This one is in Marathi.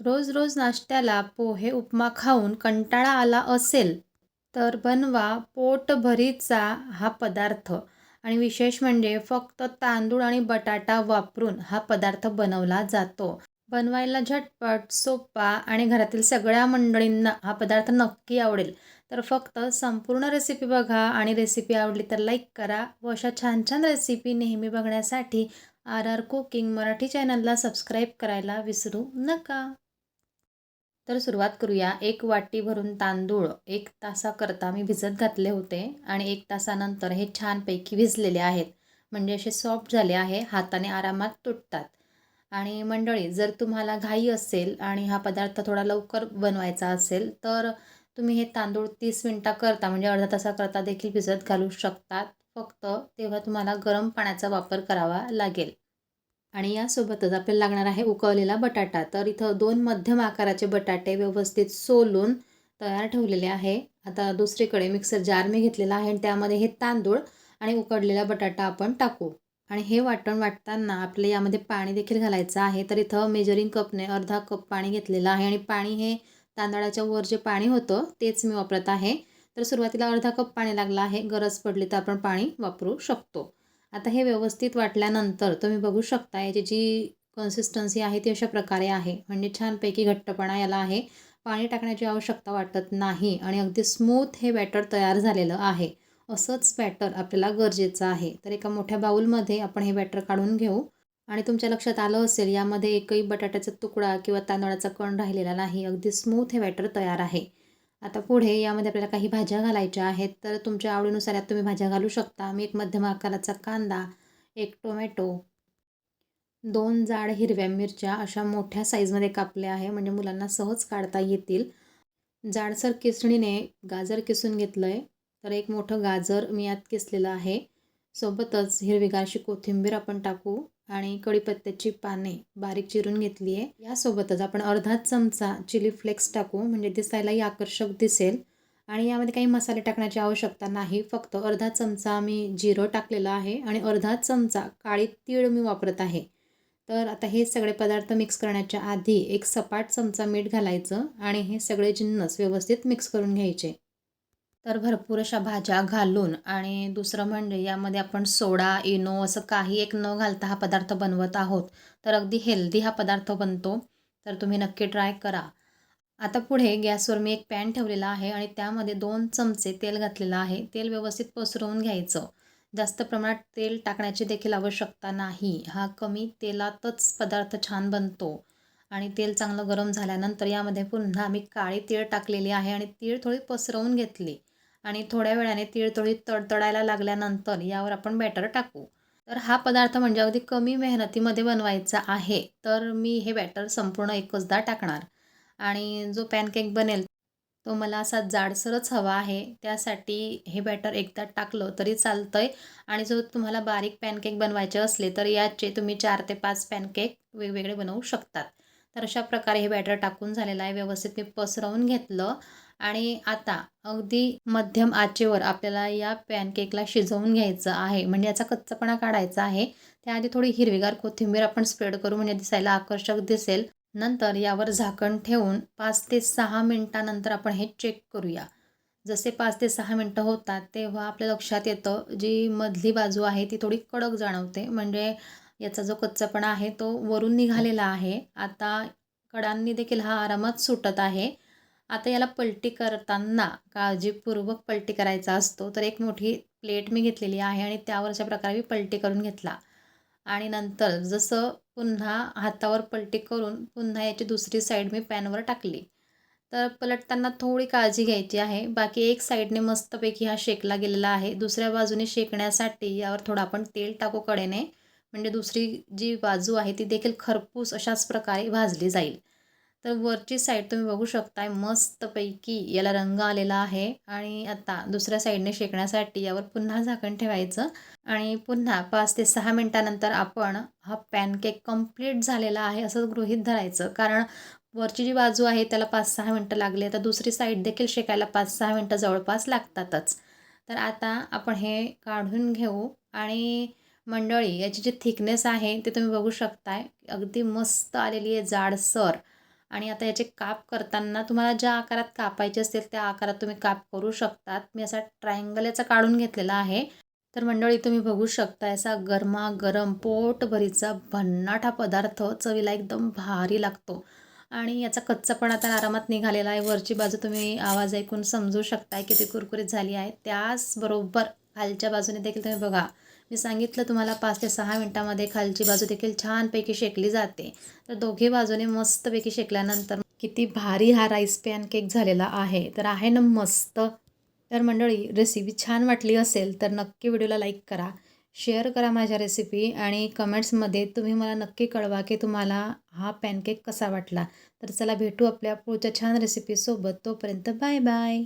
रोज रोज नाश्त्याला पोहे उपमा खाऊन कंटाळा आला असेल तर बनवा पोटभरीचा हा पदार्थ. आणि विशेष म्हणजे फक्त तांदूळ आणि बटाटा वापरून हा पदार्थ बनवला जातो. बनवायला झटपट सोपा आणि घरातील सगळ्या मंडळींना हा पदार्थ नक्की आवडेल. तर फक्त संपूर्ण रेसिपी बघा आणि रेसिपी आवडली तर लाईक करा व अशा छान छान रेसिपी नेहमी बघण्यासाठी आर आर कुकिंग मराठी चॅनलला सबस्क्राईब करायला विसरू नका. तर सुरुवात करूया. एक वाटी भरून तांदूळ एक तासाकरता मी भिजत घातले होते आणि एक तासानंतर हे छानपैकी भिजलेले आहेत. म्हणजे असे सॉफ्ट झाले आहे हाताने आरामात तुटतात. आणि मंडळी जर तुम्हाला घाई असेल आणि हा पदार्थ थोडा लवकर बनवायचा असेल तर तुम्ही हे तांदूळ तीस मिनटा करता म्हणजे अर्धा तासाकरता देखील भिजत घालू शकतात. फक्त तेव्हा तुम्हाला गरम पाण्याचा वापर करावा लागेल. आणि यासोबतच आपल्याला लागणार आहे उकळलेला बटाटा. तर इथं दोन मध्यम आकाराचे बटाटे व्यवस्थित सोलून तयार ठेवलेले आहे. आता दुसरीकडे मिक्सर जार मी घेतलेला आहे आणि त्यामध्ये हे तांदूळ आणि उकडलेला बटाटा आपण टाकू. आणि हे वाटण वाटताना आपल्या यामध्ये पाणी देखील घालायचं आहे. तर इथं मेजरिंग कपने अर्धा कप पाणी घेतलेलं आहे आणि पाणी हे तांदळाच्या वर जे पाणी होतं तेच मी वापरत आहे. तर सुरुवातीला अर्धा कप पाणी लागलं आहे. गरज पडली तर आपण पाणी वापरू शकतो. आता हे व्यवस्थित वाटल्यानंतर तुम्ही बघू शकता याची जी कन्सिस्टन्सी आहे ती अशा प्रकारे आहे. म्हणजे छानपैकी घट्टपणा याला आहे. पाणी टाकण्याची आवश्यकता वाटत नाही आणि अगदी स्मूथ हे बॅटर तयार झालेलं आहे. असंच बॅटर आपल्याला गरजेचं आहे. तर एका मोठ्या बाऊलमध्ये आपण हे बॅटर काढून घेऊ. आणि तुमच्या लक्षात आलं असेल यामध्ये एकही बटाट्याचा तुकडा किंवा तांदळाचा कण राहिलेला नाही. अगदी स्मूथ हे बॅटर तयार आहे. आता पुढे यामध्ये आपल्याला काही भाज्या घालायच्या आहेत तर तुमच्या आवडीनुसार यात तुम्ही भाज्या घालू शकता. मी एक मध्यम आकाराचा कांदा एक टोमॅटो दोन जाड हिरव्या मिरच्या अशा मोठ्या साईजमध्ये कापल्या आहे म्हणजे मुलांना सहज काढता येतील. जाडसर किसणीने गाजर किसून घेतलं आहे तर एक मोठं गाजर मी यात किसलेलं आहे. सोबतच हिरवीगारशी कोथिंबीर आपण टाकू आणि कढीपत्त्याची पाने बारीक चिरून घेतली आहे. यासोबतच आपण अर्धा चमचा चिली फ्लेक्स टाकू म्हणजे दिसायलाही आकर्षक दिसेल. आणि यामध्ये काही मसाले टाकण्याची आवश्यकता नाही फक्त अर्धा चमचा मी जिरं टाकलेलं आहे आणि अर्धा चमचा काळी तीळ मी वापरत आहे. तर आता हे सगळे पदार्थ मिक्स करण्याच्या आधी एक सपाट चमचा मीठ घालायचं आणि हे सगळे जिन्नस व्यवस्थित मिक्स करून घ्यायचे. तर भरपूर अशा भाज्या घालून आणि दुसरं म्हणजे यामध्ये आपण सोडा इनो असं काही एक न घालता हा पदार्थ बनवत आहोत. तर अगदी हेल्दी हा पदार्थ बनतो. तर तुम्ही नक्की ट्राय करा. आता पुढे गॅसवर मी एक पॅन ठेवलेला आहे आणि त्यामध्ये दोन चमचे तेल घातलेलं आहे. तेल व्यवस्थित पसरवून घ्यायचं. जास्त प्रमाणात तेल टाकण्याची देखील आवश्यकता नाही. हा कमी तेलातच पदार्थ छान बनतो. आणि तेल चांगलं गरम झाल्यानंतर यामध्ये पुन्हा मी काळी तीळ टाकलेली आहे आणि तीळ थोडी पसरवून घेतली. आणि थोड्या वेळाने तीळ थोडी तडतडायला लागल्यानंतर यावर आपण बॅटर टाकू. तर हा पदार्थ म्हणजे अगदी कमी मेहनतीमध्ये बनवायचा आहे तर मी हे बॅटर संपूर्ण एकचदा टाकणार. आणि जो पॅनकेक बनेल तो मला असा जाडसरच हवा आहे त्यासाठी हे बॅटर एकदा टाकलं तरी चालतं आहे आणि जो तुम्हाला बारीक पॅनकेक बनवायचे असले तर याचे तुम्ही चार ते पाच पॅनकेक वेगवेगळे बनवू शकतात. तर अशा प्रकारे हे बॅटर टाकून झालेलं आहे. व्यवस्थित मी पसरवून घेतलं. आणि आता अगदी मध्यम आचेवर आपल्याला या पॅनकेकला शिजवून घ्यायचं आहे. म्हणजे याचा कच्चापणा काढायचा आहे. त्याआधी थोडी हिरवीगार कोथिंबीर आपण स्प्रेड करू म्हणजे दिसायला आकर्षक दिसेल. नंतर यावर झाकण ठेवून पाच ते सहा मिनटानंतर आपण हे चेक करूया. जसे पाच ते सहा मिनटं होतात तेव्हा आपल्या लक्षात येतं जी मधली बाजू आहे ती थोडी कडक जाणवते. म्हणजे याचा जो कच्चापणा आहे तो वरून निघालेला आहे. आता कडांनी देखील हा आरामात सुटत आहे. आता याला पलटी करताना काळजीपूर्वक पलटी करायचा असतो. तर एक मोठी प्लेट मी घेतलेली आहे आणि त्यावर अशा प्रकारे मी पलटी करून घेतला. आणि नंतर जसं पुन्हा हातावर पलटी करून पुन्हा याची दुसरी साईड मी पॅनवर टाकली. तर पलटताना थोडी काळजी घ्यायची आहे. बाकी एक साईडने मस्तपैकी हा शेकला गेलेला आहे. दुसऱ्या बाजूने शेकण्यासाठी यावर थोडं आपण तेल टाकू कडेने. म्हणजे दुसरी जी बाजू आहे ती देखील खरपूस अशाच प्रकारे भाजली जाईल. तर वरची साईड तुम्ही बघू शकताय मस्तपैकी याला रंग आलेला आहे. आणि आता दुसऱ्या साईडने शेकण्यासाठी यावर पुन्हा झाकण ठेवायचं. आणि पुन्हा पाच ते सहा मिनटानंतर आपण हा पॅनकेक कंप्लीट झालेला आहे असं गृहीत धरायचं. कारण वरची जी बाजू आहे त्याला पाच सहा मिनटं लागली. तर दुसरी साईड देखील शेकायला पाच सहा मिनटं जवळपास लागतातच. तर आता आपण हे काढून घेऊ. आणि मंडळी याची जी थिकनेस आहे ते तुम्ही बघू शकताय. अगदी मस्त आलेली आहे जाडसर. आणि आता याचे काप करताना तुम्हाला ज्या आकारात कापायचे असतील त्या आकारात तुम्ही काप करू शकतात. मी असा ट्रायंगल याचा काढून घेतलेला आहे. तर मंडळी तुम्ही बघू शकता असा गरमागरम पोटभरीचा भन्नाट हा पदार्थ चवीला एकदम भारी लागतो. आणि याचा कच्चापणा तर आरामात निघालेला आहे. वरची बाजू तुम्ही आवाज ऐकून समजू शकताय किती कुरकुरीत झाली आहे. त्याचबरोबर खालच्या बाजूने देखील तुम्ही बघा. मी सांगितलं तुम्हाला पाच ते सहा मिनटामध्ये खालची बाजू देखील छानपैकी शेकली जाते. तर दोघी बाजूने मस्तपैकी शेकल्यानंतर किती भारी हा राईस पॅन केक झालेला आहे. तर आहे ना मस्त. तर मंडळी रेसिपी छान वाटली असेल तर नक्की व्हिडिओला लाईक करा शेअर करा माझ्या रेसिपी आणि कमेंट्समध्ये तुम्ही मला नक्की कळवा की तुम्हाला हा पॅनकेक कसा वाटला. तर चला भेटू आपल्या पुढच्या छान रेसिपीसोबत तोपर्यंत बाय बाय